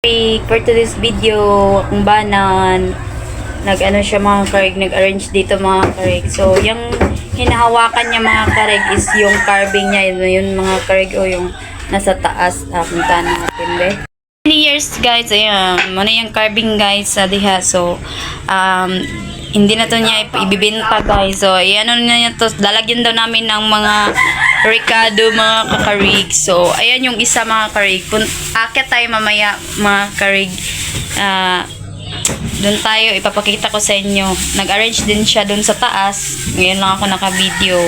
Karig, for today's video, kung banan, nag-ano siya mga karig, nag-arrange dito mga karig. So, yung hinahawakan niya mga karig is yung carving niya, yun, yun mga karig o yung nasa taas. Ah, punta natin, be. Many years guys, ayan, muna yung carving guys sa diha. So, um, hindi na to niya ibibinta guys. So, ayan ano na niya to, lalagyan daw namin ng mga Ricardo mga kakarig. So, ayan yung isa mga karig. Pun akit tayo mamaya mga karig. Ah, doon tayo, ipapakita ko sa inyo. Nag-arrange din siya doon sa taas. Ngayon lang ako naka-video.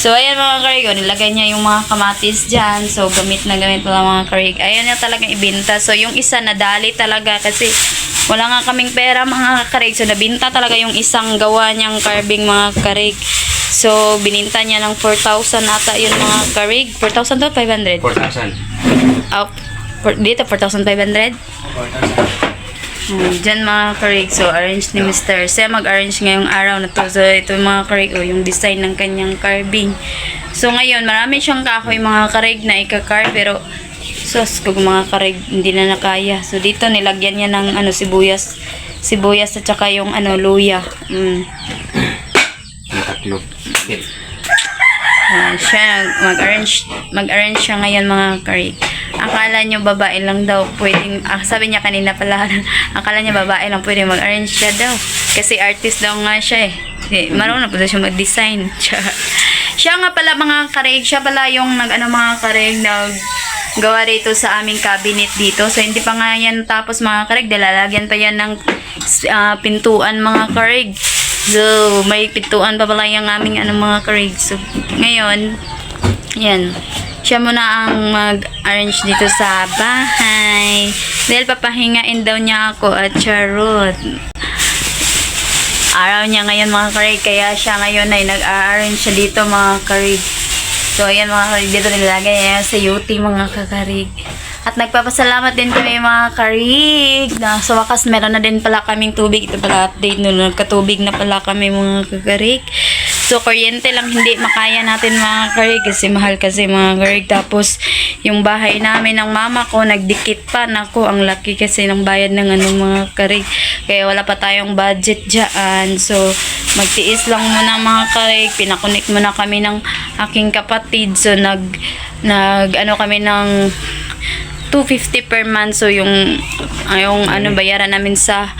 So, ayan mga karig. O, nilagay niya yung mga kamatis dyan. So, gamit na gamit pala mga karig. Ayan na talagang ibinta. So, yung isa nadali talaga kasi wala nga kaming pera mga karig. So, nabinta talaga yung isang gawa niyang carving mga karig. So, bininta niya ng 4,000 ata yun mga karig. 4,000 to 500? 4,000. Ah, for, dito 4,500? Hmm, dyan mga karig. So, arrange ni Mr. Siya mag-arrange ngayong araw na to. So, ito mga karig. Oh, yung design ng kanyang carving. So, ngayon, marami siyang kahoy mga karig na ika-carve. Pero, sus, kung mga karig, hindi na nakaya. So, dito, nilagyan niya ng ano, sibuyas. Sibuyas at saka yung ano, luya. Mm. Yung tatlo. Okay. Ah, siya mag-arrange mag-arrange siya ngayon mga karig. Akala niyo babae lang daw pwedeng ah, sabi niya kanina pala akala niya babae lang pwedeng mag-arrange siya daw kasi artist daw nga siya eh. eh marunong daw siya mag-design. Siya, nga pala mga karig, siya pala yung nag ano mga karig nag gawa rito sa aming cabinet dito. So, hindi pa nga yan tapos mga karig. Dalalagyan pa yan ng ah, pintuan mga karig. So, may pintuan pa pala yung aming ano, mga karig. So, ngayon, yan. Siya muna ang mag-arrange dito sa bahay. Dahil papahingain daw niya ako at charot. Araw niya ngayon mga karig. Kaya siya ngayon ay nag-arrange siya dito mga karig. So, ayan mga karig. Dito nilagay niya sa UT mga kakarig. At nagpapasalamat din kami mga karig na sa wakas meron na din pala kaming tubig. Ito pala update no, nagkatubig na pala kami mga kakarig. So, kuryente lang hindi makaya natin mga karig kasi mahal kasi mga karig. Tapos, yung bahay namin ng mama ko nagdikit pa. Naku, ang laki kasi ng bayad ng anong mga karig. Kaya wala pa tayong budget dyan. So, magtiis lang muna mga karig. Pinakunik muna kami ng aking kapatid. So, nag, nag, ano kami ng 250 per month. So, yung, yung ano, bayaran namin sa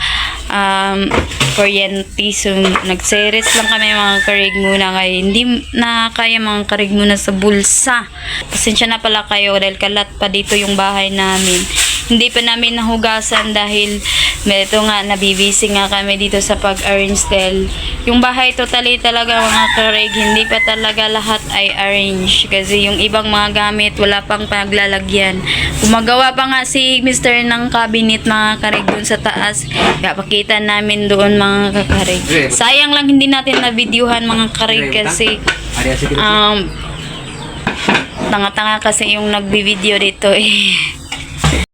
um, kuryente. So, nag-series lang kami mga karig muna. Kaya hindi na kaya mga karig muna sa bulsa. Pasensya na pala kayo dahil kalat pa dito yung bahay namin. Hindi pa namin nahugasan dahil ito nga, nabibisi nga kami dito sa pag-arrange dahil yung bahay totally talaga mga karig, hindi pa talaga lahat ay arrange kasi yung ibang mga gamit wala pang paglalagyan. Gumagawa pa nga si Mr. ng cabinet mga karig dun sa taas. Kaya pakita namin doon mga kakarig. Sayang lang hindi natin na-videohan mga karig kasi um, tanga-tanga kasi yung nagbi-video dito eh.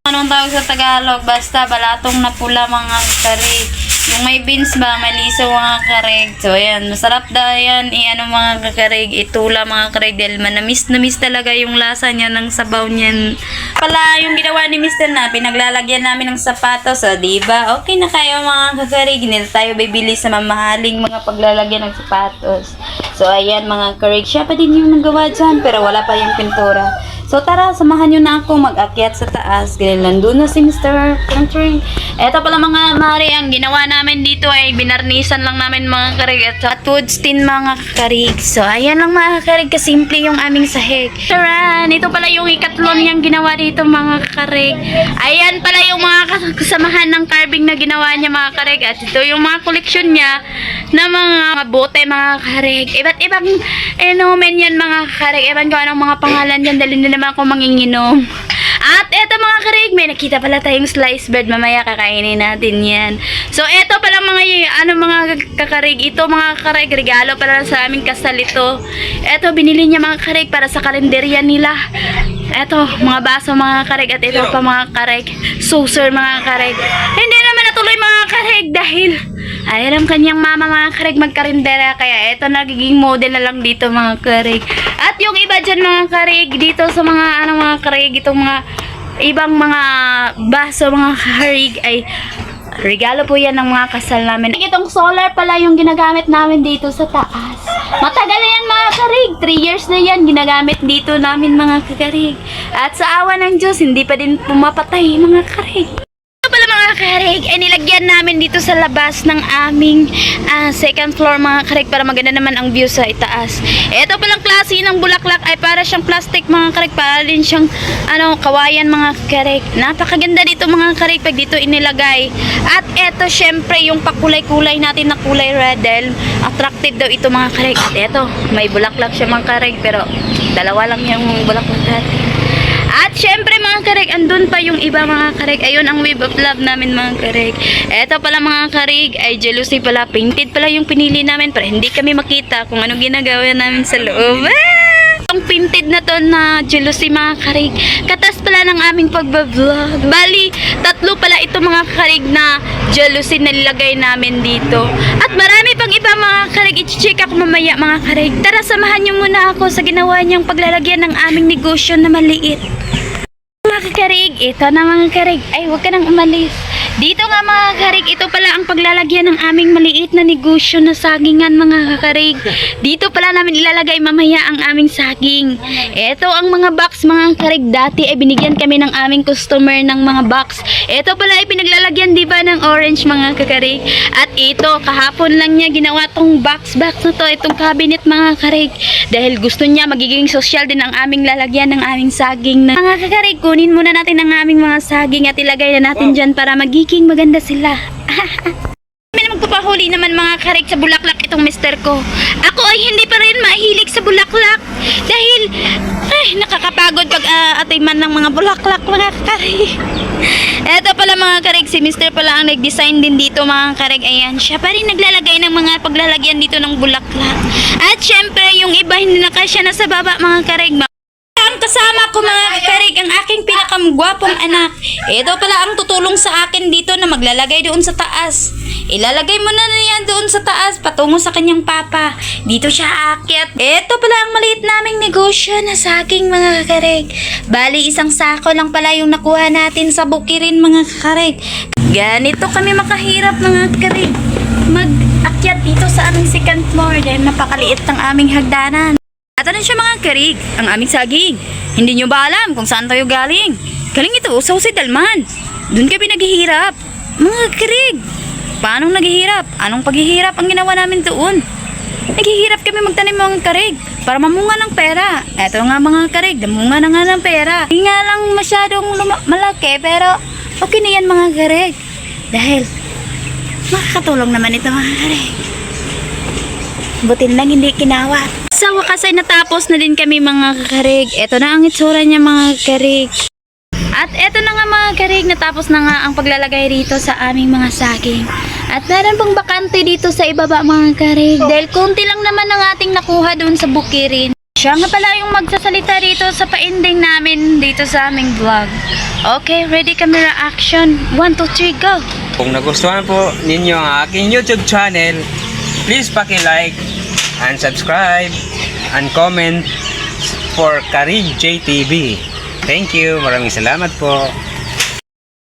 Anong tawag sa Tagalog? Basta balatong na pula mga karig. Yung may beans ba, may liso mga karig. So, ayan. Masarap daw yan. I-ano mga kakarig. Itula mga karig. Dahil manamis na miss talaga yung lasa niya ng sabaw niyan. Pala, yung ginawa ni Mr. na, pinaglalagyan namin ng sapatos. So, diba? Okay na kayo mga kakarig. Hindi na tayo bibili sa mamahaling mga paglalagyan ng sapatos. So, ayan mga karig. Siya pa din yung nagawa dyan. Pero wala pa yung pintura. So tara, samahan nyo na ako mag-akyat sa taas. Ganyan, nandun na si Mr. Country. Eto pala mga mari, ang ginawa namin dito ay binarnisan lang namin mga karig at at woods tin mga karig. So ayan lang mga karig, kasimple yung aming sahig. Taran, ito pala yung ikatlo niyang ginawa dito mga karig. Ayan pala yung mga kas- kasamahan ng carving na ginawa niya mga karig. At ito yung mga koleksyon niya na mga bote mga karig. Iba't ibang enomen yan mga karig. Ewan ko mga pangalan yan dahil hindi naman ako manginginom. At eto mga karig, may nakita pala tayong sliced bread. Mamaya kakainin natin yan. So eto pala mga ano mga kakarig. Ito mga karig, regalo pala sa aming kasal ito. Eto binili niya mga karig para sa kalenderya nila. Eto, mga baso mga karig at ito pa mga karig. Saucer mga karig. Hindi naman natuloy mga karig dahil ay alam kanyang mama mga karig magkarindera kaya eto nagiging model na lang dito mga karig. At yung iba dyan mga karig dito sa mga ano mga karig itong mga ibang mga baso, mga karig ay regalo po yan ng mga kasal namin. Itong solar pala yung ginagamit namin dito sa taas. Matagal na yan mga karig. 3 years na yan ginagamit dito namin mga karig. At sa awa ng Diyos, hindi pa din pumapatay mga karig. Mga karig, ay nilagyan namin dito sa labas ng aming ah, second floor mga karig para maganda naman ang view sa itaas. Ito palang klase ng bulaklak ay para siyang plastic mga karig, para din siyang ano, kawayan mga karig. Napakaganda dito mga karig pag dito inilagay. At ito syempre yung pakulay-kulay natin na kulay red dahil attractive daw ito mga karig. At ito, may bulaklak siya mga karig pero dalawa lang yung bulaklak natin. At syempre mga kareg, andun pa yung iba mga kareg. Ayun ang wave of love namin mga kareg. Eto pala mga kareg, ay jealousy pala. Painted pala yung pinili namin para hindi kami makita kung anong ginagawa namin sa loob. Ah! Ang painted na to na jealousy mga karig. Katas pala ng aming pagbablog. Bali, tatlo pala ito mga karig na jealousy na nilagay namin dito. At marami mga karig. I-check ako mamaya mga karig. Tara, samahan niyo muna ako sa ginawa niyang paglalagyan ng aming negosyo na maliit. Mga kakarig, ito na mga karig. Ay, huwag ka nang umalis. Dito nga mga karig, ito pala ang paglalagyan ng aming maliit na negosyo na sagingan mga kakarig. Dito pala namin ilalagay mamaya ang aming saging. Ito ang mga box mga karig. Dati ay binigyan kami ng aming customer ng mga box. Ito pala ay pinaglalagyan di ba ng orange mga kakarig. At ito, kahapon lang niya ginawa tong box box na to, itong cabinet mga karig. Dahil gusto niya magiging social din ang aming lalagyan ng aming saging. Na. Mga kakarig, kunin muna natin ang aming mga saging at ilagay na natin dyan para magiging maganda sila. Na magpapahuli naman mga karig sa bulaklak itong mister ko. Ako ay hindi pa rin mahilig sa bulaklak. Dahil, ay, nakakapagod pag uh, atiman ng mga bulaklak mga karig. Eto pala mga karig, si mister pala ang nag-design din dito mga karig. Ayan, siya pa rin naglalagay ng mga paglalagyan dito ng bulaklak. At syempre, yung iba hindi na kasya na sa baba mga karig. Kasama ko mga karig, ang aking pinakamgwapong anak. Ito pala ang tutulong sa akin dito na maglalagay doon sa taas. Ilalagay mo na niyan doon sa taas patungo sa kanyang papa. Dito siya aakyat. Ito pala ang maliit naming negosyo na sa aking mga karig. Bali, isang sako lang pala yung nakuha natin sa bukirin mga karig. Ganito kami makahirap mga karig. Mag-akyat dito sa aming second floor dahil napakaliit ng aming hagdanan. At ano siya mga karig, ang aming saging. Hindi nyo ba alam kung saan tayo galing? Galing ito sa Dalman. Doon kami naghihirap. Mga karig, paano naghihirap? Anong paghihirap ang ginawa namin doon? Naghihirap kami magtanim mga karig para mamunga ng pera. Eto nga mga karig, namunga na nga ng pera. Hindi nga lang masyadong malaki pero okay na yan mga karig. Dahil makakatulong naman ito mga karig. Buti lang hindi kinawat. Sa wakas ay natapos na din kami mga karig. Ito na ang itsura niya mga karig. At eto na nga mga karig, natapos na nga ang paglalagay rito sa aming mga saging. At meron pang bakante dito sa ibaba mga karig. Dahil konti lang naman ang ating nakuha doon sa bukirin. Siya nga pala yung magsasalita rito sa pa-ending namin dito sa aming vlog. Okay, ready camera action. 1, 2, 3, go! Kung nagustuhan po ninyo ang aking YouTube channel, please paki-like and subscribe and comment for Karig JTV. Thank you. Maraming salamat po.